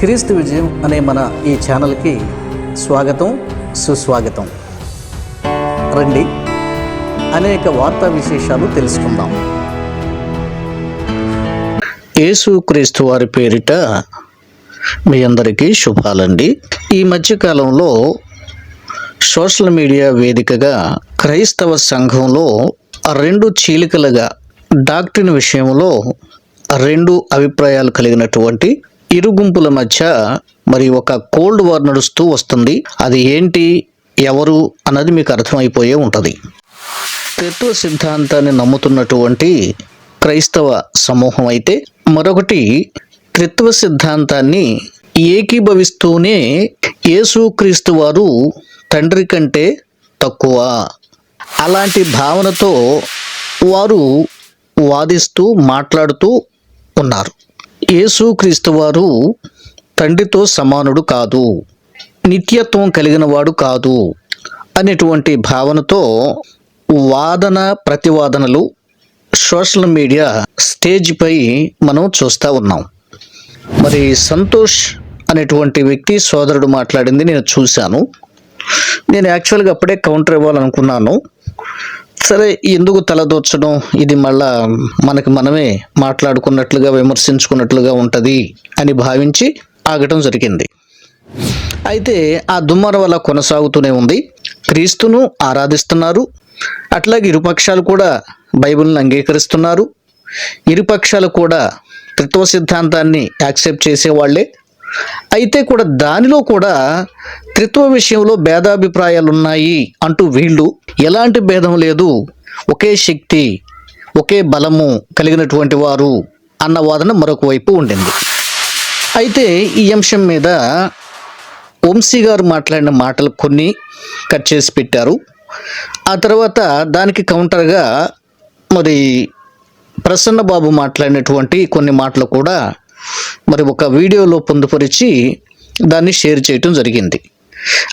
క్రీస్తు విజయం అనే మన ఈ ఛానల్కి స్వాగతం సుస్వాగతం. రండి అనేక వార్తా విశేషాలు తెలుసుకుందాం. యేసు క్రీస్తు వారి పేరిట మీ అందరికీ శుభాలండి. ఈ మధ్యకాలంలో సోషల్ మీడియా వేదికగా క్రైస్తవ సంఘంలో రెండు చీలికలుగా డాక్టరీన్ విషయంలో రెండు అభిప్రాయాలు కలిగినటువంటి ఇరు గుంపుల మధ్య మరి ఒక కోల్డ్ వార్ నడుస్తూ వస్తుంది. అది ఏంటి ఎవరు అన్నది మీకు అర్థమైపోయే ఉంటుంది. తత్వ సిద్ధాంతాన్ని నమ్ముతున్నటువంటి క్రైస్తవ సమూహం అయితే మరొకటి త్రిత్వ సిద్ధాంతాన్ని ఏకీభవిస్తూనే యేసుక్రీస్తు వారు తండ్రి కంటే తక్కువ. అలాంటి భావనతో వారు వాదిస్తూ మాట్లాడుతూ ఉన్నారు. యేసుక్రీస్తు వారు తండ్రితో సమానుడు కాదు నిత్యత్వం కలిగిన వాడు కాదు అనేటువంటి భావనతో వాదన ప్రతివాదనలు సోషల్ మీడియా స్టేజ్పై మనం చూస్తూ ఉన్నాం. మరి సంతోష్ అనేటువంటి వ్యక్తి సోదరుడు మాట్లాడింది నేను చూశాను. నేను యాక్చువల్గా అప్పుడే కౌంటర్ ఇవ్వాలనుకున్నాను. సరే ఎందుకు తలదూర్చడం ఇది మళ్ళా మనకి మనమే మాట్లాడుకున్నట్లుగా విమర్శించుకున్నట్లుగా ఉంటుంది అని భావించి ఆగటం జరిగింది. అయితే ఆ దుమ్మర వల్ల కొనసాగుతూనే ఉంది. క్రీస్తును ఆరాధిస్తున్నారు. అట్లాగే ఇరుపక్షాలు కూడా బైబిల్ని అంగీకరిస్తున్నారు. ఇరుపక్షాలు కూడా త్రిత్వ సిద్ధాంతాన్ని యాక్సెప్ట్ చేసేవాళ్ళే. అయితే కూడా దానిలో కూడా త్రిత్వ విషయంలో భేదాభిప్రాయాలు ఉన్నాయి అంటూ వీళ్ళు ఎలాంటి భేదం లేదు. ఒకే శక్తి ఒకే బలము కలిగినటువంటి వారు అన్న వాదన మరొక వైపు ఉండింది. అయితే ఈ అంశం మీద వంశీ గారు మాట్లాడిన మాటలు కొన్ని కట్ చేసి పెట్టారు. ఆ తర్వాత దానికి కౌంటర్గా మరి ప్రసన్న బాబు మాట్లాడినటువంటి కొన్ని మాటలు కూడా మరి ఒక వీడియోలో పొందుపరిచి దాన్ని షేర్ చేయటం జరిగింది.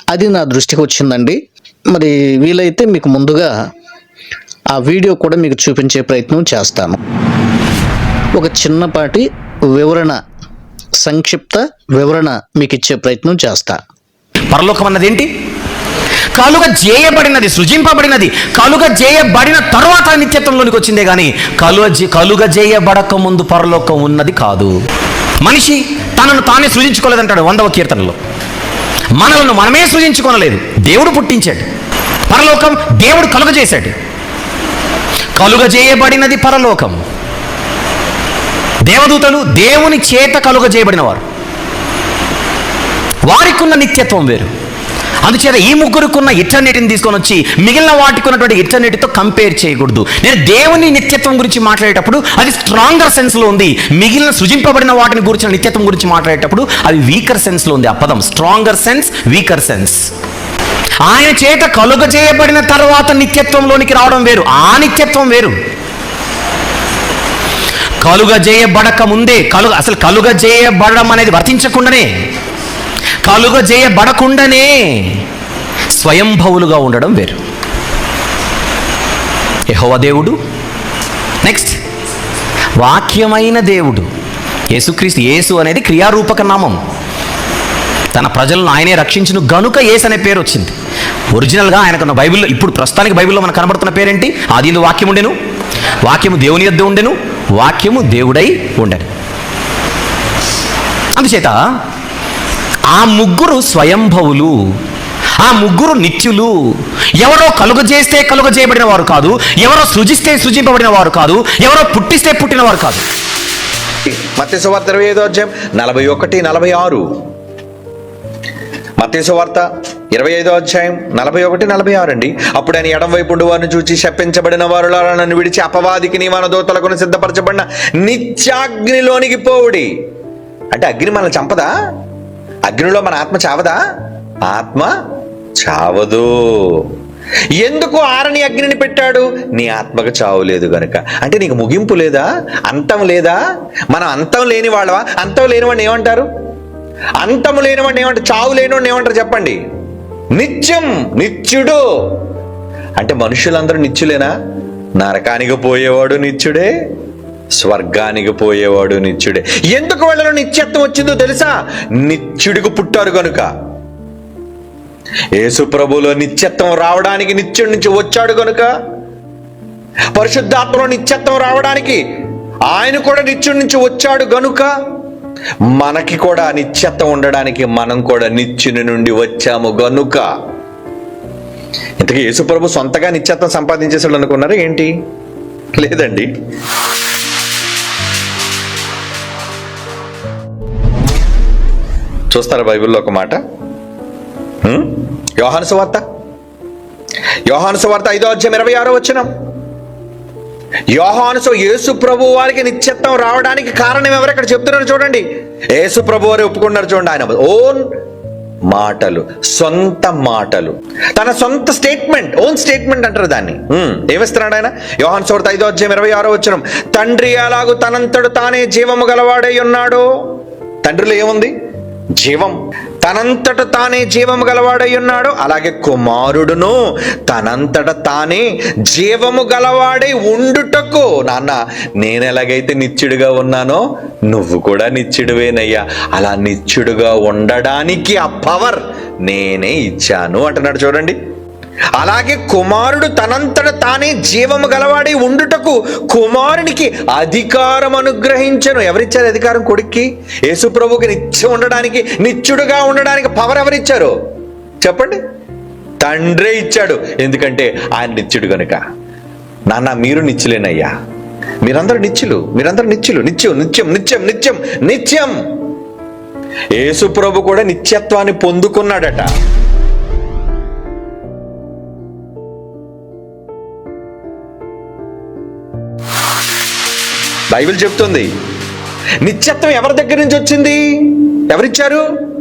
అది నా దృష్టికి వచ్చిందండి. మరి వీలైతే మీకు ముందుగా ఆ వీడియో కూడా మీకు చూపించే ప్రయత్నం చేస్తాను. ఒక చిన్నపాటి వివరణ సంక్షిప్త వివరణ మీకు ఇచ్చే ప్రయత్నం చేస్తా. పరలోకం అన్నది ఏంటి? కలుగ చేయబడినది సృజింపబడినది కలుగ చేయబడిన తర్వాత నిత్యత్వంలోనికి వచ్చిందే కానీ కలుగ కలుగ చేయబడక ముందు పరలోకం ఉన్నది కాదు. మనిషి తనను తానే సృజించుకోలేదంటాడు వందవ కీర్తనలో. మనలను మనమే సృజించుకోనలేదు. దేవుడు పుట్టించాడు. పరలోకం దేవుడు కలుగ చేశాడు. కలుగ చేయబడినది పరలోకం. దేవదూతలు దేవుని చేత కలుగ చేయబడిన వారు వారికున్న నిత్యత్వం వేరు. అందుచేత ఈ ముగ్గురుకున్న ఇటర్నెట్ని తీసుకొని వచ్చి మిగిలిన వాటికి ఉన్నటువంటి ఇటర్నెట్తో కంపేర్ చేయకూడదు. నేను దేవుని నిత్యత్వం గురించి మాట్లాడేటప్పుడు అది స్ట్రాంగర్ సెన్స్లో ఉంది. మిగిలిన సృజింపబడిన వాటిని గురించిన నిత్యత్వం గురించి మాట్లాడేటప్పుడు అది వీకర్ సెన్స్లో ఉంది. ఆ పదం స్ట్రాంగర్ సెన్స్ వీకర్ సెన్స్ ఆయన చేత కలుగ చేయబడిన తర్వాత నిత్యత్వంలోనికి రావడం వేరు. ఆ నిత్యత్వం వేరు. కలుగ చేయబడక ముందే కలుగ అసలు కలుగ చేయబడడం అనేది వర్తించకుండానే కలుగజేయబడకుండానే స్వయంభవులుగా ఉండడం వేరు. యహోవ దేవుడు నెక్స్ట్ వాక్యమైన దేవుడు యేసుక్రీస్తు యేసు అనేది క్రియారూపక నామం. తన ప్రజలను ఆయనే రక్షించును గనుక యేసు అనే పేరు వచ్చింది. ఒరిజినల్గా ఆయనకున్న బైబిల్లో ఇప్పుడు ప్రస్తుతానికి బైబిల్లో మనకు కనబడుతున్న పేరేంటి? ఆది వాక్యం ఉండెను. వాక్యము దేవుని యొద్ద ఉండెను. వాక్యము దేవుడై ఉండెను. అందుచేత ఆ ముగ్గురు స్వయంభవులు ఆ ముగ్గురు నిత్యులు ఎవరో కలుగజేస్తే కలుగజేయబడిన వారు కాదు ఎవరో సృజిస్తే సృజింపబడిన వారు కాదు ఎవరో పుట్టిస్తే పుట్టిన వారు కాదు మత్స్య ఇరవై ఐదో అధ్యాయం నలభై ఒకటి నలభై ఆరు. మత్స్యవార్త ఇరవై ఐదో అధ్యాయం నలభై ఒకటి నలభై ఆరు అండి. అప్పుడు ఆయన ఎడం వైపు వారిని చూచి శప్పించబడిన వారు నన్ను విడిచి అపవాదికి నీ దోతలకు సిద్ధపరచబడిన నిత్యాగ్నిలోనికి పోవుడి. అంటే అగ్ని మనల్ని చంపదా? అగ్నిలో మన ఆత్మ చావదా? ఆత్మ చావదు. ఎందుకు ఆరని అగ్నిని పెట్టాడు? నీ ఆత్మకు చావు లేదు గనుక. అంటే నీకు ముగింపు లేదా? అంతం లేదా? మనం అంతం లేని వాళ్ళవా? అంతం లేని వాడిని ఏమంటారు? అంతం లేని వాడిని ఏమంటారు? చావు లేని వాడిని ఏమంటారు చెప్పండి. నిత్యం నిత్యుడు. అంటే మనుషులందరూ నిత్యులేనా? నరకానికి పోయేవాడు నిత్యుడే. స్వర్గానికి పోయేవాడు నిత్యుడే. ఎందుకు వాళ్ళలో నిత్యత్వం వచ్చిందో తెలుసా? నిత్యుడికి పుట్టారు కనుక. యేసు ప్రభులో నిత్యత్వం రావడానికి నిత్యుడి నుంచి వచ్చాడు కనుక. పరిశుద్ధాత్మలో నిత్యత్వం రావడానికి ఆయన కూడా నిత్యుడి నుంచి వచ్చాడు గనుక. మనకి కూడా నిత్యత్వం ఉండడానికి మనం కూడా నిత్యుని నుండి వచ్చాము గనుక. ఇంతకీ యేసుప్రభు సొంతగా నిత్యత్వం సంపాదించేసాడు అనుకున్నారు ఏంటి? లేదండి. చూస్తారా బైబిల్లో ఒక మాట? యోహాను సువార్త యోహాను సువార్త ఐదో అధ్యాయం ఇరవై ఆరో వచ్చినాం యోహాను యేసు ప్రభు వారికి నిత్యత్వం రావడానికి కారణం ఎవరు ఇక్కడ చెప్తున్నారు చూడండి. యేసు ప్రభు వారు ఒప్పుకున్నారు చూడండి ఆయన ఓన్ మాటలు సొంత మాటలు. తన సొంత స్టేట్మెంట్ ఓన్ స్టేట్మెంట్ అంటారు దాన్ని. ఏమిస్తున్నాడు ఆయన? యోహాన్ సోర్త ఐదో అధ్యాయం ఇరవై ఆరో వచ్చిన తండ్రి అలాగూ తనంతడు తానే జీవము గలవాడై ఉన్నాడో? తండ్రిలో ఏముంది? జీవం. తనంతట తానే జీవము గలవాడై ఉన్నాడు. అలాగే కుమారుడును తనంతట తానే జీవము గలవాడై ఉండుటకు. నాన్న నేను ఎలాగైతే నిత్యుడిగా ఉన్నానో నువ్వు కూడా నిత్యుడివేనయ్యా అలా నిత్యుడుగా ఉండడానికి ఆ పవర్ నేనే ఇచ్చాను. అంటున్నాడు చూడండి. అలాగే కుమారుడు తనంతట తానే జీవము గలవాడై ఉండుటకు కుమారునికి అధికారం అనుగ్రహించను. ఎవరిచ్చారు అధికారం కొడుక్కి? యేసుప్రభుకి నిత్యం ఉండడానికి నిత్యుడుగా ఉండడానికి పవర్ ఎవరిచ్చారు? చెప్పండి. తండ్రే ఇచ్చాడు. ఎందుకంటే ఆయన నిత్యుడు కనుక నాన్న మీరు నిత్యులేనయ్యా మీరందరూ నిత్యులు మీరందరూ నిత్యులు నిత్యం నిత్యం నిత్యం నిత్యం నిత్యం. యేసుప్రభు కూడా నిత్యత్వాన్ని పొందుకున్నాడట. బైబిల్ చెప్తుంది. నిత్యత్వం ఎవరి దగ్గర నుంచి వచ్చింది? ఎవరిచ్చారు?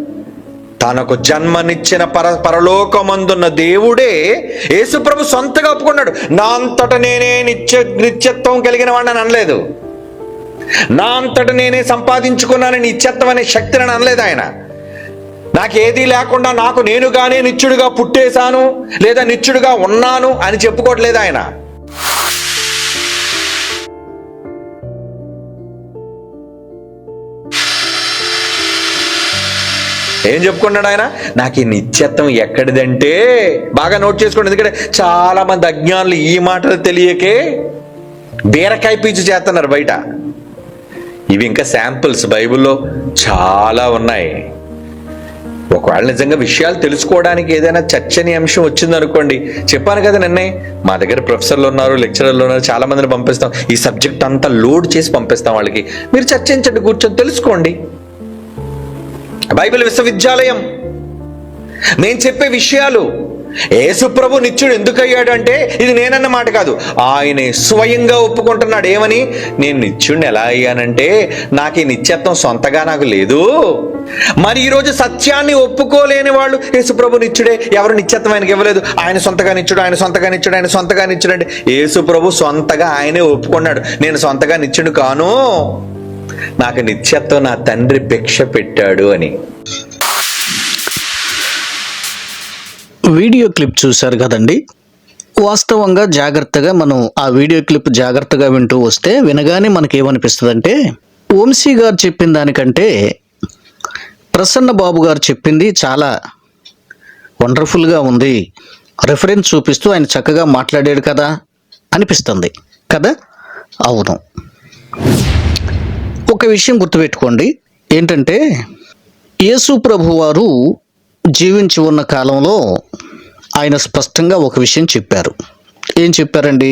తనకు జన్మనిచ్చిన పర పరలోకమందున్న దేవుడే యేసుప్రభు సొంతగా ఒప్పుకున్నాడు. నా అంతట నేనే నిత్య నిత్యత్వం కలిగిన వాడిని అనలేదు. నా అంతట నేనే సంపాదించుకున్నాను నిత్యత్వం అనే శక్తిని అనలేదు ఆయన. నాకేదీ లేకుండా నాకు నేనుగానే నిత్యుడిగా పుట్టేశాను లేదా నిత్యుడిగా ఉన్నాను అని చెప్పుకోవట్లేదు ఆయన. ఏం చెప్పుకున్నాడు ఆయన? నాకు ఈ నిత్యత్వం ఎక్కడిదంటే? బాగా నోట్ చేసుకోండి ఎందుకంటే చాలా మంది అజ్ఞానులు ఈ మాటలు తెలియకే బీరకాయ పీచు చేస్తున్నారు బయట. ఇవి ఇంకా శాంపుల్స్ బైబిల్లో చాలా ఉన్నాయి. ఒకవేళ నిజంగా విషయాలు తెలుసుకోవడానికి ఏదైనా చర్చనీయాంశం వచ్చిందనుకోండి చెప్పాను కదా నిన్నే మా దగ్గర ప్రొఫెసర్లు ఉన్నారు లెక్చరర్లు ఉన్నారు చాలా మందిని పంపిస్తాం. ఈ సబ్జెక్ట్ అంతా లోడ్ చేసి పంపిస్తాం వాళ్ళకి. మీరు చర్చించండి కూర్చొని తెలుసుకోండి. బైబిల్ విశ్వవిద్యాలయం. నేను చెప్పే విషయాలు యేసుప్రభు నిత్యుడు ఎందుకయ్యాడంటే అంటే ఇది నేనన్న మాట కాదు. ఆయనే స్వయంగా ఒప్పుకుంటున్నాడు ఏమని నేను నిత్యుడిని ఎలా అయ్యానంటే నాకు ఈ నిత్యత్వం సొంతగా నాకు లేదు. మరి ఈరోజు సత్యాన్ని ఒప్పుకోలేని వాళ్ళు యేసుప్రభు నిత్యుడే ఎవరు నిత్యత్వం ఆయనకి ఇవ్వలేదు. ఆయన సొంతగా నిత్యుడు ఆయన సొంతగా నిత్యుడు ఆయన సొంతగా నిత్యుడు అంటే యేసుప్రభు సొంతగా ఆయనే ఒప్పుకున్నాడు. నేను సొంతగా నిత్యుడు కాను. నాకు నిత్యత్వం నా తండ్రి భిక్ష పెట్టాడు అని. వీడియో క్లిప్ చూశారు కదండి? వాస్తవంగా జాగ్రత్తగా మనం ఆ వీడియో క్లిప్ జాగ్రత్తగా వింటూ వస్తే వినగానే మనకి ఏమనిపిస్తుందంటే వంశీ గారు చెప్పిన దానికంటే ప్రసన్న బాబు గారు చెప్పింది చాలా వండర్ఫుల్గా ఉంది. రెఫరెన్స్ చూపిస్తూ ఆయన చక్కగా మాట్లాడాడు కదా అనిపిస్తుంది. కదా? అవును. ఒక విషయం గుర్తుపెట్టుకోండి. ఏంటంటే యేసు ప్రభు వారు జీవించి ఉన్న కాలంలో ఆయన స్పష్టంగా ఒక విషయం చెప్పారు. ఏం చెప్పారండి?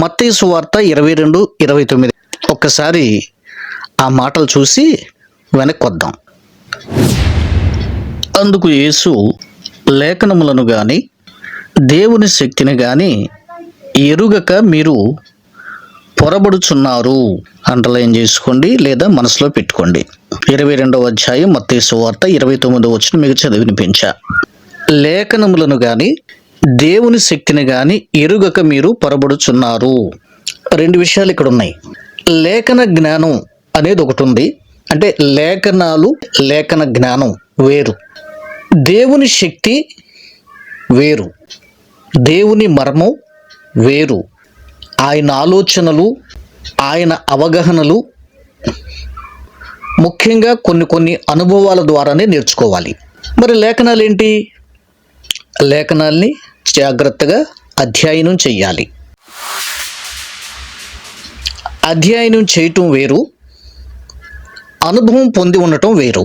మత్తేసు వార్త ఇరవై రెండు ఇరవై తొమ్మిది. ఒక్కసారి ఆ మాటలు చూసి వెనక్కి వద్దాం అందుకు యేసు లేఖనములను కానీ దేవుని శక్తిని కానీ ఎరుగక మీరు పొరబడుచున్నారు. అండర్లైన్ చేసుకోండి లేదా మనసులో పెట్టుకోండి. ఇరవై రెండవ అధ్యాయం మత్తేసు సువార్త ఇరవై తొమ్మిదవ వచ్చిన మీకు చదివి వినిపించా లేఖనములను గాని దేవుని శక్తిని గాని ఎరుగక మీరు పొరబడుచున్నారు. రెండు విషయాలు ఇక్కడ ఉన్నాయి లేఖన జ్ఞానం అనేది ఒకటి ఉంది. అంటే లేఖనాలు లేఖన జ్ఞానం వేరు. దేవుని శక్తి వేరు. దేవుని మర్మం వేరు. ఆయన ఆలోచనలు ఆయన అవగాహనలు ముఖ్యంగా కొన్ని కొన్ని అనుభవాల ద్వారానే నేర్చుకోవాలి. మరి లేఖనాలు ఏంటి లేఖనాల్ని జాగ్రత్తగా అధ్యయనం చేయాలి అధ్యయనం చేయటం వేరు అనుభవం పొంది ఉండటం వేరు.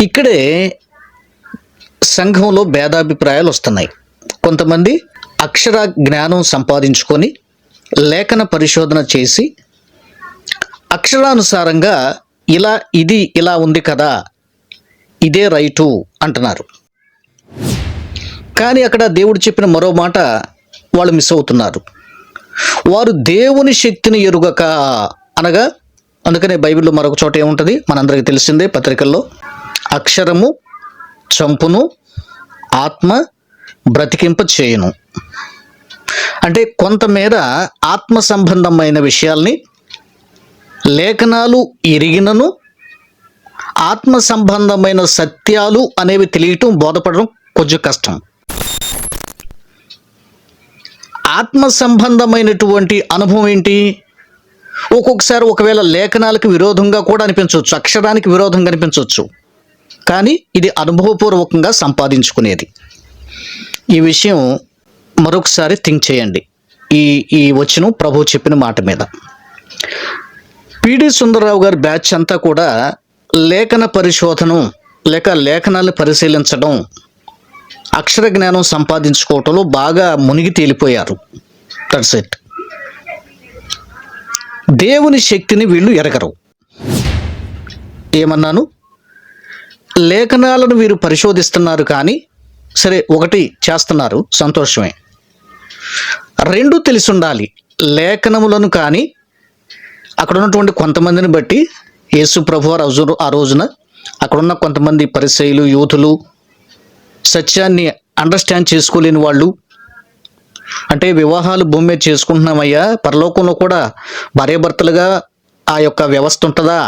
ఇక్కడే సంఘంలో భేదాభిప్రాయాలు వస్తున్నాయి. కొంతమంది అక్షర జ్ఞానం సంపాదించుకొని లేఖన పరిశోధన చేసి అక్షరానుసారంగా ఇలా ఇది ఇలా ఉంది కదా ఇదే రైటు అంటున్నారు. కానీ అక్కడ దేవుడు చెప్పిన మరో మాట వాళ్ళు మిస్ అవుతున్నారు. వారు దేవుని శక్తిని ఎరుగక అనగా అందుకనే బైబిల్లో మరొక చోట ఏముంటుంది? మనందరికీ తెలిసిందే పత్రికల్లో అక్షరము చంపును ఆత్మ బ్రతికింప చేయును అంటే కొంతమేర ఆత్మ సంబంధమైన విషయాల్ని లేఖనాలు ఎరిగినను ఆత్మ సంబంధమైన సత్యాలు అనేవి తెలియటం బోధపడడం కొంచెం కష్టం. ఆత్మ సంబంధమైనటువంటి అనుభవం ఏంటి? ఒక్కొక్కసారి ఒకవేళ లేఖనాలకు విరోధంగా కూడా అనిపించవచ్చు అక్షరానికి విరోధంగా అనిపించవచ్చు. కానీ ఇది అనుభవపూర్వకంగా సంపాదించుకునేది. ఈ విషయం మరొకసారి థింక్ చేయండి. ఈ ఈ వచ్చిన ప్రభు చెప్పిన మాట మీద. పిడి సుందరరావు గారి బ్యాచ్ అంతా కూడా లేఖన పరిశోధనం లేక లేఖనాలు పరిశీలించడం అక్షర జ్ఞానం సంపాదించుకోవటంలో బాగా మునిగి తేలిపోయారు. దట్స్ ఇట్ దేవుని శక్తిని వీళ్ళు ఎరగరు. ఏమన్నాను? లేఖనాలను వీరు పరిశోధిస్తున్నారు కానీ సరే ఒకటి చేస్తున్నారు సంతోషమే. రెండు తెలిసి ఉండాలి లేఖనములను కానీ అక్కడ ఉన్నటువంటి కొంతమందిని బట్టి యేసు ప్రభు ఆ రోజు ఆ రోజున అక్కడున్న కొంతమంది పరిచయులు యూతులు సత్యాన్ని అండర్స్టాండ్ చేసుకోలేని వాళ్ళు అంటే వివాహాలు భూమి మీద చేసుకుంటున్నామయ్యా పరలోకంలో కూడా భార్యాభర్తలుగా ఆ యొక్క వ్యవస్థ ఉంటుందా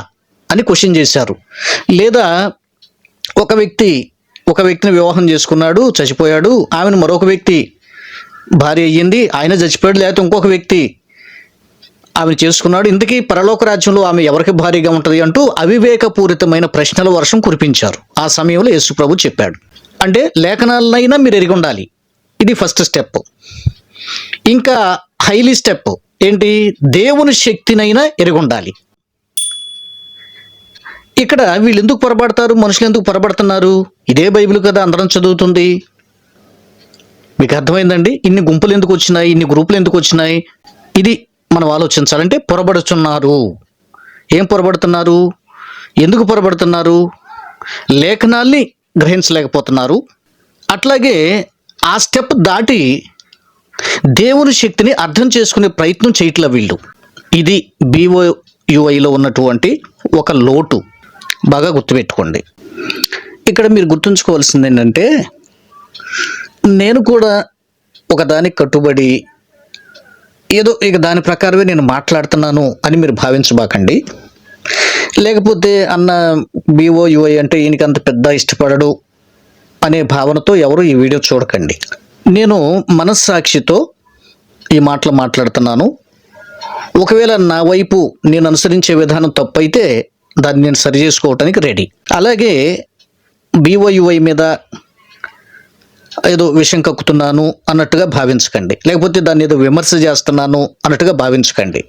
అని క్వశ్చన్ చేశారు. లేదా ఒక వ్యక్తి ఒక వ్యక్తిని వివాహం చేసుకున్నాడు చచ్చిపోయాడు ఆమెను మరొక వ్యక్తి భార్య అయ్యింది ఆయన చచ్చిపోయాడు లేకపోతే ఇంకొక వ్యక్తి ఆమె చేసుకున్నాడు. ఇంతకీ పరలోక రాజ్యంలో ఆమె ఎవరికి భారీగా ఉంటుంది అంటూ అవివేకపూరితమైన ప్రశ్నల వర్షం కురిపించారు. ఆ సమయంలో యేసుప్రభు చెప్పాడు. అంటే లేఖనాలనైనా మీరు ఎరిగి ఉండాలి. ఇది ఫస్ట్ స్టెప్. ఇంకా హైలీ స్టెప్. ఏంటి? దేవుని శక్తినైనా ఎరిగి ఉండాలి. ఇక్కడ వీళ్ళు ఎందుకు పొరపడతారు మనుషులు ఎందుకు పొరపడుతున్నారు ఇదే బైబిల్ కదా అందరం చదువుతుంది. మీకు అర్థమైందండి? ఇన్ని గుంపులు ఎందుకు వచ్చినాయి? ఇన్ని గ్రూపులు ఎందుకు వచ్చినాయి? ఇది మనం ఆలోచించాలంటే పొరబడుచున్నారు ఏం పొరబడుతున్నారు? ఎందుకు పొరబడుతున్నారు? లేఖనాల్ని గ్రహించలేకపోతున్నారు. అట్లాగే ఆ స్టెప్ దాటి దేవుని శక్తిని అర్థం చేసుకునే ప్రయత్నం చేయట్లే వీళ్ళు. ఇది బీఓయుఐలో ఉన్నటువంటి ఒక లోటు. బాగా గుర్తుపెట్టుకోండి. ఇక్కడ మీరు గుర్తుంచుకోవాల్సింది ఏంటంటే నేను కూడా ఒక దానికి కట్టుబడి ఏదో ఇక దాని ప్రకారమే నేను మాట్లాడుతున్నాను అని మీరు భావించబాకండి. లేకపోతే అన్న బీఓ యుఐ అంటే ఈయనకి అంత పెద్ద ఇష్టపడడు అనే భావనతో ఎవరు ఈ వీడియో చూడకండి. నేను మనస్సాక్షితో ఈ మాటలు మాట్లాడుతున్నాను. ఒకవేళ నా వైపు నేను అనుసరించే విధానం తప్పైతే దాన్ని నేను సరి చేసుకోవటానికి రెడీ. అలాగే బీఓయుఐ మీద ఏదో విషయం కక్కుతున్నాను అన్నట్టుగా భావించకండి. లేకపోతే దాన్ని ఏదో విమర్శ చేస్తున్నాను అన్నట్టుగా భావించకండి.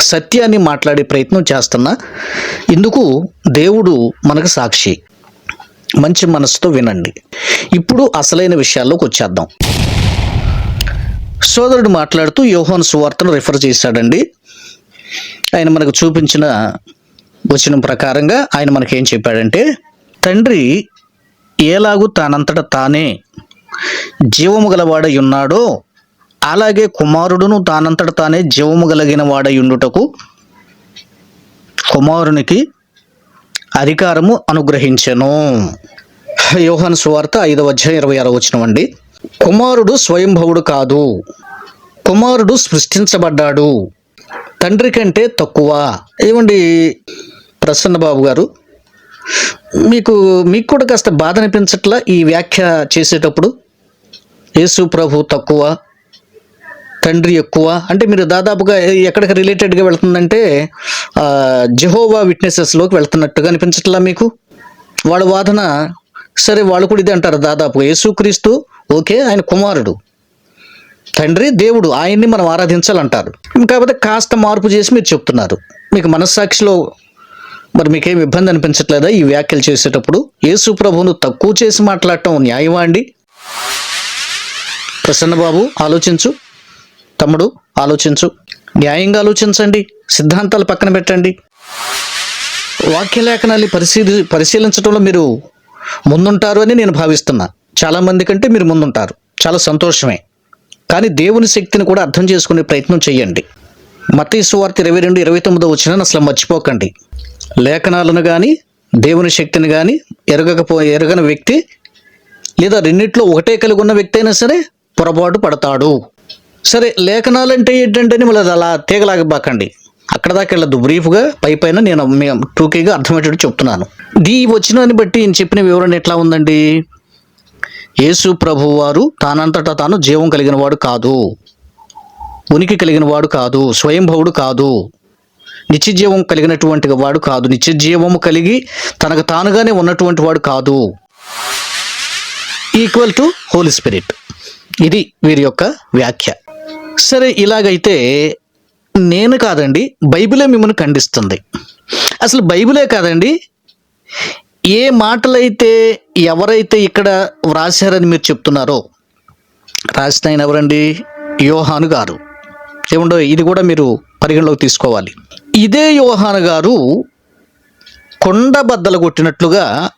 సత్యాన్ని మాట్లాడే ప్రయత్నం చేస్తున్నా ఇందుకు దేవుడు మనకు సాక్షి. మంచి మనసుతో వినండి. ఇప్పుడు అసలైన విషయాల్లోకి వచ్చేద్దాం. సోదరుడు మాట్లాడుతూ యోహోన్ సువార్తను రిఫర్ చేశాడండి. ఆయన మనకు చూపించిన వచనం ప్రకారంగా ఆయన మనకేం చెప్పాడంటే తండ్రి ఏలాగు తానంతట తానే జీవము గలవాడై ఉన్నాడో అలాగే కుమారుడును తానంతట తానే జీవము కలిగిన వాడై ఉండుటకు కుమారునికి అధికారము అనుగ్రహించెను. యోహన్ సువార్త ఐదవ అధ్యాయం ఇరవై ఆరో వచనం అండి. కుమారుడు స్వయంభవుడు కాదు. కుమారుడు సృష్టించబడ్డాడు. తండ్రి కంటే తక్కువ. ఏమండి ప్రసన్న బాబు గారు? మీకు మీకు కూడా కాస్త బాధ అనిపించట్లా ఈ వ్యాఖ్య చేసేటప్పుడు? యేసు ప్రభు తక్కువ తండ్రి ఎక్కువ. అంటే మీరు దాదాపుగా ఎక్కడికి రిలేటెడ్గా వెళ్తుందంటే ఆ, జెహోవా విట్నెసెస్లోకి వెళ్తున్నట్టుగా అనిపించట్లా మీకు? వాళ్ళ వాదన సరే వాళ్ళు కూడా ఇదే అంటారు దాదాపు యేసుక్రీస్తు ఓకే ఆయన కుమారుడు. తండ్రి దేవుడు ఆయన్ని మనం ఆరాధించాలంటారు. కాకపోతే కాస్త మార్పు చేసి మీరు చెప్తున్నారు. మీకు మనస్సాక్షిలో మరి మీకేం ఇబ్బంది అనిపించట్లేదా ఈ వ్యాఖ్యలు చేసేటప్పుడు? యేసు ప్రభువును తక్కువ చేసి మాట్లాడటం న్యాయమా అండి? ప్రసన్నబాబు ఆలోచించు. తమ్ముడు ఆలోచించు. న్యాయంగా ఆలోచించండి. సిద్ధాంతాలు పక్కన పెట్టండి. వాక్యలేఖనాన్ని పరిశీలి పరిశీలించడంలో మీరు ముందుంటారు అని నేను భావిస్తున్నా. చాలా మంది కంటే మీరు ముందుంటారు. చాలా సంతోషమే. కానీ దేవుని శక్తిని కూడా అర్థం చేసుకునే ప్రయత్నం చేయండి మత్తయి సువార్త ఇరవై రెండు ఇరవై తొమ్మిదో వచ్చిన అసలు మర్చిపోకండి. లేఖనాలను కానీ దేవుని శక్తిని కానీ ఎరగకపో ఎరగని వ్యక్తి లేదా రెండిట్లో ఒకటే కలిగి ఉన్న వ్యక్తి అయినా సరే పొరపాటు పడతాడు. సరే లేఖనాలు అంటే ఏంటంటే అని మళ్ళీ అలా తీగలాగబాకండి అక్కడ దాకా వెళ్ళదు బ్రీఫ్గా పై పైన నేను టూకీగా అర్థమయ్యేటట్టు చెప్తున్నాను. దీ వచ్చినాన్ని బట్టి ఈయన చెప్పిన వివరణ ఎట్లా ఉందండి? యేసు ప్రభు వారు తానంతటా తాను జీవం కలిగిన వాడు కాదు. ఉనికి కలిగిన వాడు కాదు. స్వయంభవుడు కాదు. నిత్యజీవం కలిగినటువంటి వాడు కాదు. నిత్యజీవము కలిగి తనకు తానుగానే ఉన్నటువంటి వాడు కాదు. ఈక్వల్ టు హోలీ స్పిరిట్ ఇది వీరి యొక్క వ్యాఖ్య. సరే ఇలాగైతే నేను కాదండి బైబిలే మిమ్మల్ని ఖండిస్తుంది. అసలు బైబిలే కాదండి ఏ మాటలైతే ఎవరైతే ఇక్కడ వ్రాసారని మీరు చెప్తున్నారో రాసిన ఆయన ఎవరండి? యోహాను గారు. ఏముండో ఇది కూడా మీరు పరిగణలోకి తీసుకోవాలి. ఇదే యోహాను గారు కొండ బద్దలు కొట్టినట్లుగా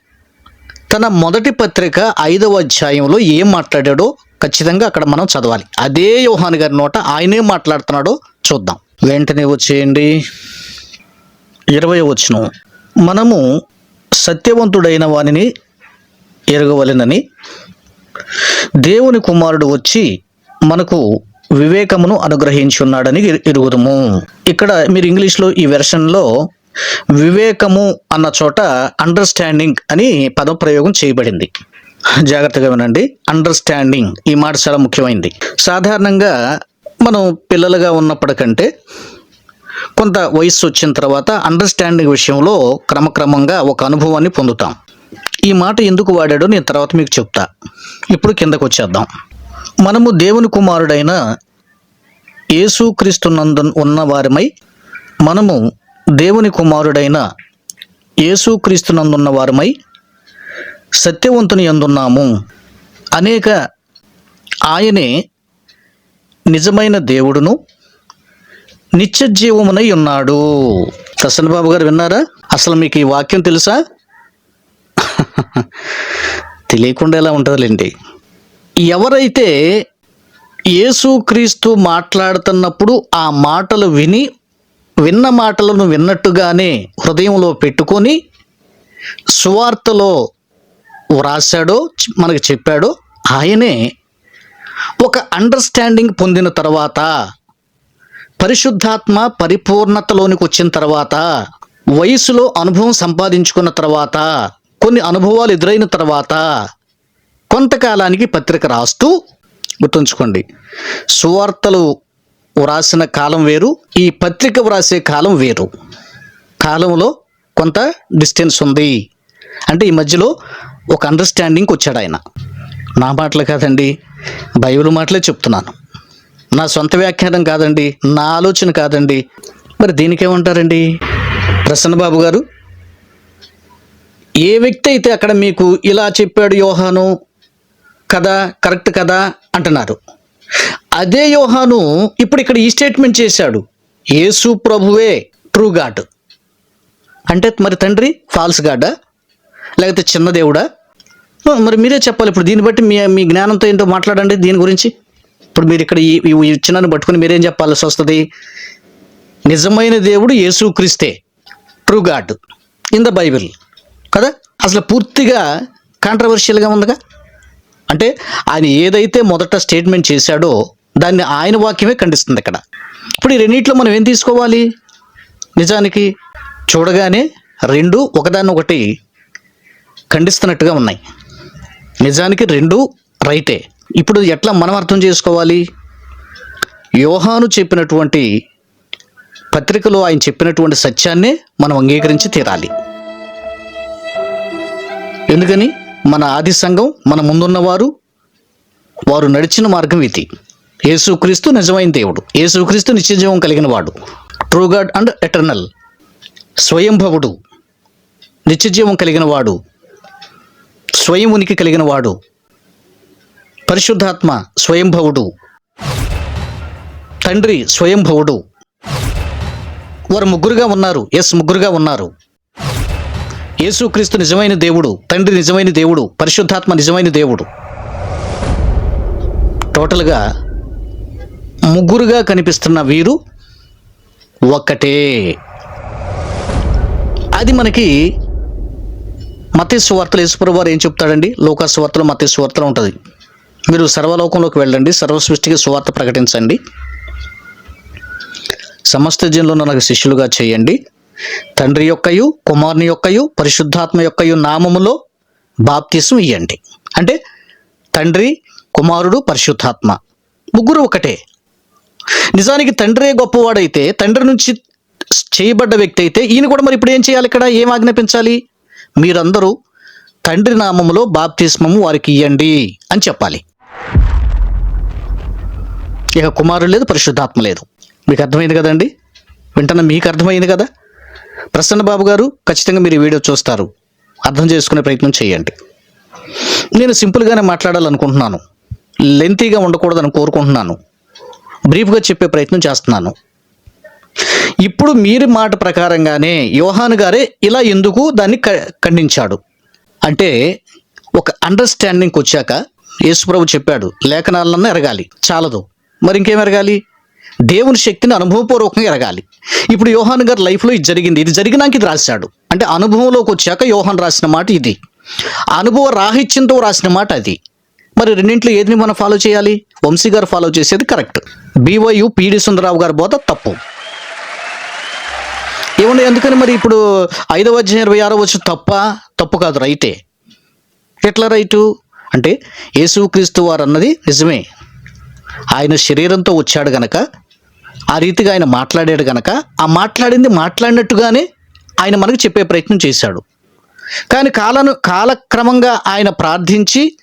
తన మొదటి పత్రిక ఐదవ అధ్యాయంలో ఏం మాట్లాడాడో ఖచ్చితంగా అక్కడ మనం చదవాలి. అదే యోహాన్ గారి నోట ఆయనే మాట్లాడుతున్నాడో చూద్దాం. వెంటనే వచ్చేయండి. ఇరవై వచ్చిన మనము సత్యవంతుడైన వానిని ఎరగవలెనని దేవుని కుమారుడు వచ్చి మనకు వివేకమును అనుగ్రహించున్నాడని ఉన్నాడని ఎరుగుదుము ఇక్కడ మీరు ఇంగ్లీష్లో ఈ వెర్షన్లో వివేకము అన్న చోట అండర్స్టాండింగ్ అని పదప్రయోగం చేయబడింది. జాగ్రత్తగా వినండి. అండర్స్టాండింగ్ ఈ మాట చాలా ముఖ్యమైనది సాధారణంగా మనం పిల్లలుగా ఉన్నప్పటికంటే కొంత వయస్సు వచ్చిన తర్వాత అండర్స్టాండింగ్ విషయంలో క్రమక్రమంగా ఒక అనుభవాన్ని పొందుతాం. ఈ మాట ఎందుకు వాడాడో నేను తర్వాత మీకు చెప్తా. ఇప్పుడు కిందకు వచ్చేద్దాం. మనము దేవుని కుమారుడైన యేసుక్రీస్తునందు ఉన్న వారిమై మనము దేవుని కుమారుడైన యేసుక్రీస్తునందున్న వారిమై సత్యవంతుని ఎందున్నాము? అనేక ఆయనే నిజమైన దేవుడును నిత్య జీవమునై ఉన్నాడు. ప్రసన్న బాబు గారు విన్నారా? అసలు మీకు ఈ వాక్యం తెలుసా? తెలియకుండా ఎలా ఉంటుందిలేండి. ఎవరైతే యేసుక్రీస్తు మాట్లాడుతున్నప్పుడు ఆ మాటలు విని విన్న మాటలను విన్నట్టుగానే హృదయంలో పెట్టుకొని సువార్తలో వ్రాసాడో మనకు చెప్పాడో ఆయనే ఒక అండర్స్టాండింగ్ పొందిన తర్వాత పరిశుద్ధాత్మ పరిపూర్ణతలోనికి వచ్చిన తర్వాత వయసులో అనుభవం సంపాదించుకున్న తర్వాత కొన్ని అనుభవాలు ఎదురైన తర్వాత కొంతకాలానికి పత్రిక రాస్తూ గుర్తుంచుకోండి. సువార్తలు వ్రాసిన కాలం వేరు ఈ పత్రిక వ్రాసే కాలం వేరు. కాలంలో కొంత డిస్టెన్స్ ఉంది. అంటే ఈ మధ్యలో ఒక అండర్స్టాండింగ్కి వచ్చాడు ఆయన. నా మాటలు కాదండి బైబిల్ మాటలే చెప్తున్నాను. నా సొంత వ్యాఖ్యానం కాదండి నా ఆలోచన కాదండి. మరి దీనికేమంటారండి? ప్రసన్న బాబు గారు ఏ వ్యక్తి అయితే అక్కడ మీకు ఇలా చెప్పాడు యోహాను కదా కరెక్ట్ కదా అంటున్నారు. అదే యోహాను ఇప్పుడు ఇక్కడ ఈ స్టేట్మెంట్ చేశాడు యేసు ప్రభువే ట్రూ గాడ్ అంటే మరి తండ్రి ఫాల్స్ గాడా లేకపోతే చిన్న దేవుడా? మరి మీరే చెప్పాలి ఇప్పుడు దీన్ని బట్టి మీ మీ జ్ఞానంతో ఏంటో మాట్లాడండి దీని గురించి. ఇప్పుడు మీరు ఇక్కడ ఈ చిన్నని పట్టుకుని మీరేం చెప్పాల్సి వస్తుంది? నిజమైన దేవుడు యేసుక్రీస్తే true God in the Bible కదా? అసలు పూర్తిగా కాంట్రవర్షియల్గా ఉందిగా? అంటే ఆయన ఏదైతే మొదట స్టేట్మెంట్ చేశాడో దాన్ని ఆయన వాక్యమే ఖండిస్తుంది ఇక్కడ. ఇప్పుడు ఈ రెండింటిలో మనం ఏం తీసుకోవాలి? నిజానికి చూడగానే రెండు ఒకదాన్ని ఒకటి ఖండిస్తున్నట్టుగా ఉన్నాయి. నిజానికి రెండు రైటే. ఇప్పుడు ఎట్లా మనం అర్థం చేసుకోవాలి? యోహాను చెప్పినటువంటి పత్రికలో ఆయన చెప్పినటువంటి సత్యాన్నే మనం అంగీకరించి తీరాలి. ఎందుకని? మన ఆది సంఘం మన ముందున్నవారు వారు నడిచిన మార్గం ఇది. యేసుక్రీస్తు నిజమైన దేవుడు. యేసుక్రీస్తు నిత్యజీవం కలిగిన వాడు. True God and eternal. స్వయంభవుడు. నిత్యజీవం కలిగిన వాడు. స్వయం ఉనికి కలిగిన వాడు. పరిశుద్ధాత్మ స్వయంభవుడు. తండ్రి స్వయంభవుడు. వారు ముగ్గురుగా ఉన్నారు. ఎస్ ముగ్గురుగా ఉన్నారు. యేసుక్రీస్తు నిజమైన దేవుడు తండ్రి నిజమైన దేవుడు పరిశుద్ధాత్మ నిజమైన దేవుడు. టోటల్గా ముగ్గురుగా కనిపిస్తున్న వీరు ఒక్కటే. అది మనకి మతేసు వార్తలు యేసుప్రభు వారు ఏం చెప్తాడండి? లోకా సువార్తలు మతేసు వార్తలు ఉంటుంది. మీరు సర్వలోకంలోకి వెళ్ళండి సర్వ సృష్టికి సువార్త ప్రకటించండి. సమస్త జన్లో నాకు శిష్యులుగా చేయండి. తండ్రి యొక్కయు కుమారుని యొక్కయు పరిశుద్ధాత్మ యొక్కయు నామములో బాప్తిసం ఇయ్యండి. అంటే తండ్రి కుమారుడు పరిశుద్ధాత్మ. ముగ్గురు ఒకటే. నిజానికి తండ్రే గొప్పవాడైతే తండ్రి నుంచి చేయబడ్డ వ్యక్తి అయితే ఈయన కూడా మరి ఇప్పుడు ఏం చేయాలి ఇక్కడ? ఏం ఆజ్ఞాపించాలి? మీరందరూ తండ్రి నామములో బాప్తిస్మము వారికి ఇయ్యండి అని చెప్పాలి. ఇక కుమారుడు లేదు పరిశుద్ధాత్మ లేదు. మీకు అర్థమైంది కదండి? వెంటనే మీకు అర్థమైంది కదా? ప్రసన్న బాబు గారు ఖచ్చితంగా మీరు వీడియో చూస్తారు. అర్థం చేసుకునే ప్రయత్నం చేయండి. నేను సింపుల్గానే మాట్లాడాలనుకుంటున్నాను. లెంతీగా ఉండకూడదని కోరుకుంటున్నాను. బ్రీఫ్గా చెప్పే ప్రయత్నం చేస్తున్నాను. ఇప్పుడు మీరు మాట ప్రకారంగానే యోహాను గారే ఇలా ఎందుకు దాన్ని క- ఖండించాడు? అంటే ఒక అండర్స్టాండింగ్కి వచ్చాక యేసుప్రభు చెప్పాడు లేఖనాలన్నా ఎరగాలి చాలదు. మరి ఇంకేం ఎరగాలి? దేవుని శక్తిని అనుభవపూర్వకంగా ఎరగాలి. ఇప్పుడు యోహాన్ గారి లైఫ్లో ఇది జరిగింది ఇది జరిగినాక ఇది రాశాడు. అంటే అనుభవంలోకి వచ్చాక యోహాన్ రాసిన మాట ఇది. అనుభవ రాహిత్యంతో రాసిన మాట అది. మరి రెండింటిలో ఏదిని మనం ఫాలో చేయాలి? వంశీ గారు ఫాలో చేసేది కరెక్ట్ బీవైయు పీడి సుందరరావు గారి బోధ తప్పు. ఏమండి ఎందుకని మరి ఇప్పుడు ఐదవ అధ్యాయం ఇరవై ఆరో వచ్చి తప్ప తప్పు కాదు రైటే. ఎట్లా రైటు? అంటే యేసుక్రీస్తు వారు అన్నది నిజమే. ఆయన శరీరంతో వచ్చాడు గనక ఆ రీతిగా ఆయన మాట్లాడాడు గనక ఆ మాట్లాడింది మాట్లాడినట్టుగానే ఆయన మనకు చెప్పే ప్రయత్నం చేశాడు. కానీ కాలను కాలక్రమంగా ఆయన ప్రార్థించి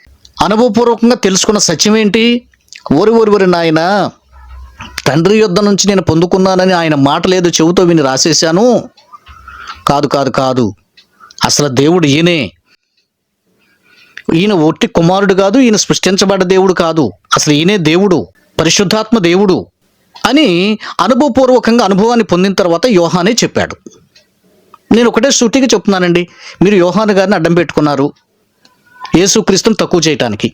అనుభవపూర్వకంగా తెలుసుకున్న సత్యం ఏంటి ఓరి ఓరి ఓరి నాయనా తండ్రి యుద్ధ నుంచి నేను పొందుకున్నానని ఆయన మాట లేదు చెవుతో విని రాసేశాను. కాదు కాదు కాదు. అసలు దేవుడు ఈయనే. ఈయన ఒట్టి కుమారుడు కాదు ఈయన సృష్టించబడ్డ దేవుడు కాదు. అసలు ఈయనే దేవుడు పరిశుద్ధాత్మ దేవుడు అని అనుభవపూర్వకంగా అనుభవాన్ని పొందిన తర్వాత యోహానే చెప్పాడు. నేను ఒకటే సూటిగా చెప్తున్నానండి. మీరు యోహాను గారిని అడ్డం పెట్టుకున్నారు. యేసుక్రీస్తుని తక్కువ చేయటానికి.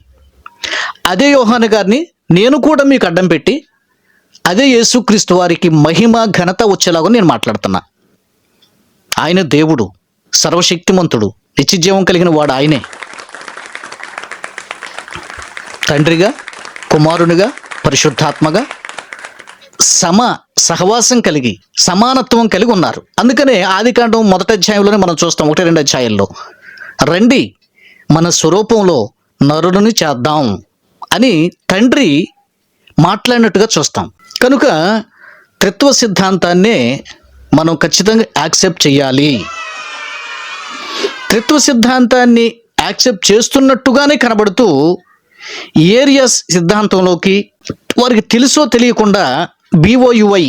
అదే యోహాను గారిని నేను కూడా మీకు అడ్డం పెట్టి అదే యేసుక్రీస్తు వారికి మహిమ ఘనత వచ్చేలాగా నేను మాట్లాడుతున్నా. ఆయన దేవుడు సర్వశక్తిమంతుడు నిత్యజీవం కలిగిన వాడు ఆయనే. తండ్రిగా కుమారునిగా పరిశుద్ధాత్మగా సమ సహవాసం కలిగి సమానత్వం కలిగి ఉన్నారు. అందుకనే ఆదికాండం మొదటి అధ్యాయంలోనే మనం చూస్తాం ఒకటి రెండు అధ్యాయంలో రండి మన స్వరూపంలో నరుడిని చేద్దాం అని తండ్రి మాట్లాడినట్టుగా చూస్తాం. కనుక త్రిత్వ సిద్ధాంతాన్నే మనం ఖచ్చితంగా యాక్సెప్ట్ చేయాలి త్రిత్వ సిద్ధాంతాన్ని యాక్సెప్ట్ చేస్తున్నట్టుగానే కనబడుతూ ఏరియస్ సిద్ధాంతంలోకి వారికి తెలుసో తెలియకుండా బీఓయుఐ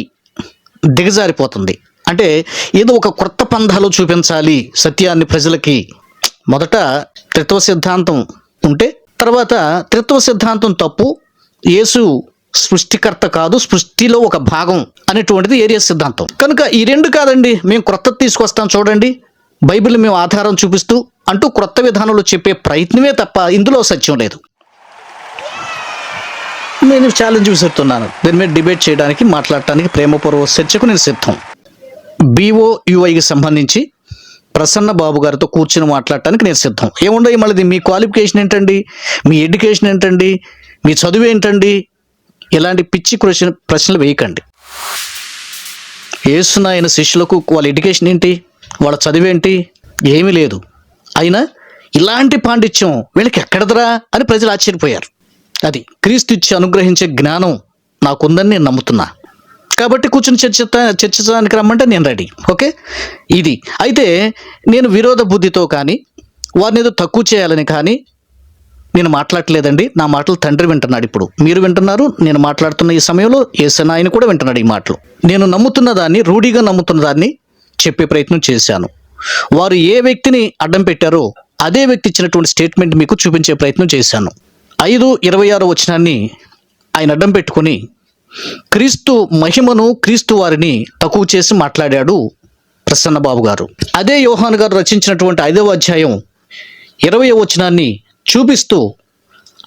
దిగజారిపోతుంది. అంటే ఏదో ఒక కొత్త పంధాలు చూపించాలి సత్యాన్ని ప్రజలకి. మొదట త్రిత్వ సిద్ధాంతం ఉంటే తర్వాత త్రిత్వ సిద్ధాంతం తప్పు యేసు సృష్టికర్త కాదు సృష్టిలో ఒక భాగం అనేటువంటిది ఏరియా సిద్ధాంతం. కనుక ఈ రెండు కాదండి మేము క్రొత్త తీసుకొస్తాం చూడండి. బైబిల్ మేము ఆధారం చూపిస్తూ అంటూ క్రొత్త విధానంలో చెప్పే ప్రయత్నమే తప్ప ఇందులో సత్యం లేదు. నేను ఛాలెంజ్ విసురుతున్నాను. దీని మీద డిబేట్ చేయడానికి మాట్లాడటానికి ప్రేమపూర్వక చర్చకు నేను సిద్ధం. బీఓయుఐకి సంబంధించి ప్రసన్న బాబు గారితో కూర్చుని మాట్లాడటానికి నేను సిద్ధం. ఏముండవు మళ్ళీ మీ క్వాలిఫికేషన్ ఏంటండి? మీ ఎడ్యుకేషన్ ఏంటండి? మీ చదువు ఏంటండి? ఇలాంటి పిచ్చి క్వశ్చన్ ప్రశ్నలు వేయకండి. ఏసునాయన శిష్యులకు వాళ్ళ ఎడ్యుకేషన్ ఏంటి? వాళ్ళ చదివేంటి ఏమీ లేదు. అయినా ఇలాంటి పాండిత్యం వీళ్ళకి ఎక్కడదరా అని ప్రజలు ఆశ్చర్యపోయారు. అది క్రీస్తు ఇచ్చి అనుగ్రహించే జ్ఞానం నాకుందని నేను నమ్ముతున్నా. కాబట్టి కూర్చుని చర్చ చర్చించడానికి రమ్మంటే నేను రెడీ. ఓకే? ఇది. అయితే నేను విరోధ బుద్ధితో కానీ వారిని ఏదో తక్కువ చేయాలని కానీ నేను మాట్లాడలేదండి నా మాటలు తండ్రి వింటున్నాడు ఇప్పుడు. మీరు వింటున్నారు నేను మాట్లాడుతున్న ఈ సమయంలో ఏసన ఆయన కూడా వింటున్నాడు ఈ మాటలు. నేను నమ్ముతున్న దాన్ని రూఢిగా నమ్ముతున్న దాన్ని చెప్పే ప్రయత్నం చేశాను. వారు ఏ వ్యక్తిని అడ్డం పెట్టారో అదే వ్యక్తి ఇచ్చినటువంటి స్టేట్మెంట్ మీకు చూపించే ప్రయత్నం చేశాను. ఐదు ఇరవై ఆరు వచనాన్ని ఆయన అడ్డం పెట్టుకుని క్రీస్తు మహిమను క్రీస్తు వారిని తక్కువ చేసి మాట్లాడాడు ప్రసన్నబాబు గారు. అదే యోహాన్ గారు రచించినటువంటి ఐదవ అధ్యాయం ఇరవై వచనాన్ని చూపిస్తూ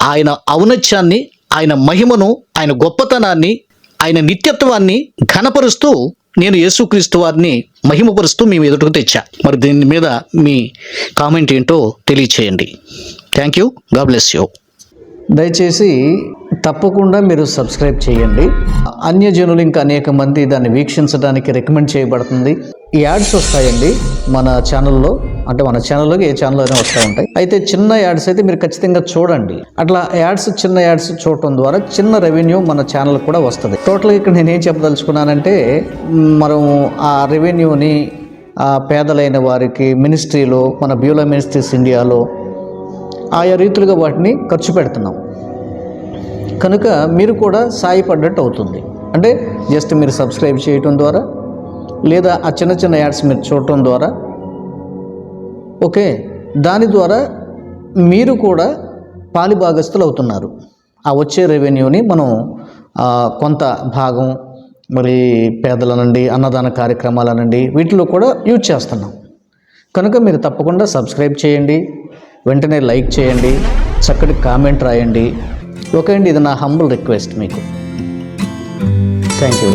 ఆయన ఔన్నత్యాన్ని ఆయన మహిమను ఆయన గొప్పతనాన్ని ఆయన నిత్యత్వాన్ని ఘనపరుస్తూ నేను యేసుక్రీస్తు వారిని మహిమపరుస్తూ మేము ఎదుటకు తెచ్చా. మరి దీని మీద మీ కామెంట్ ఏంటో తెలియచేయండి. Thank you God bless you దయచేసి తప్పకుండా మీరు సబ్స్క్రైబ్ చేయండి. అన్యజనులు ఇంకా అనేక మంది దాన్ని వీక్షించడానికి రికమెండ్ చేయబడుతుంది. యాడ్స్ వస్తాయండి మన ఛానల్లో అంటే మన ఛానల్లోకి ఏ ఛానల్ అయినా వస్తూ ఉంటాయి. అయితే చిన్న యాడ్స్ అయితే మీరు ఖచ్చితంగా చూడండి. అట్లా యాడ్స్ చిన్న యాడ్స్ చూడటం ద్వారా చిన్న రెవెన్యూ మన ఛానల్ కూడా వస్తుంది. టోటల్గా ఇక్కడ నేను ఏం చెప్పదలుచుకున్నానంటే మనం ఆ రెవెన్యూని ఆ పేదలైన వారికి మినిస్ట్రీలో మన బ్యూలో మినిస్ట్రీస్ ఇండియాలో ఆయా రీతులుగా వాటిని ఖర్చు పెడుతున్నాం. కనుక మీరు కూడా సాయపడ్డట్టు అవుతుంది. అంటే జస్ట్ మీరు సబ్స్క్రైబ్ చేయటం ద్వారా లేదా ఆ చిన్న చిన్న యాడ్స్ మీరు చూడటం ద్వారా. ఓకే దాని ద్వారా మీరు కూడా పాలిభాగస్తులు అవుతున్నారు. ఆ వచ్చే రెవెన్యూని మనం కొంత భాగం మరి పేదలనండి అన్నదాన కార్యక్రమాలనండి వీటిలో కూడా యూజ్ చేస్తున్నాం. కనుక మీరు తప్పకుండా సబ్స్క్రైబ్ చేయండి వెంటనే లైక్ చేయండి చక్కటి కామెంట్ రాయండి. ఓకే అండి ఇది నా హంబుల్ రిక్వెస్ట్ మీకు. Thank you.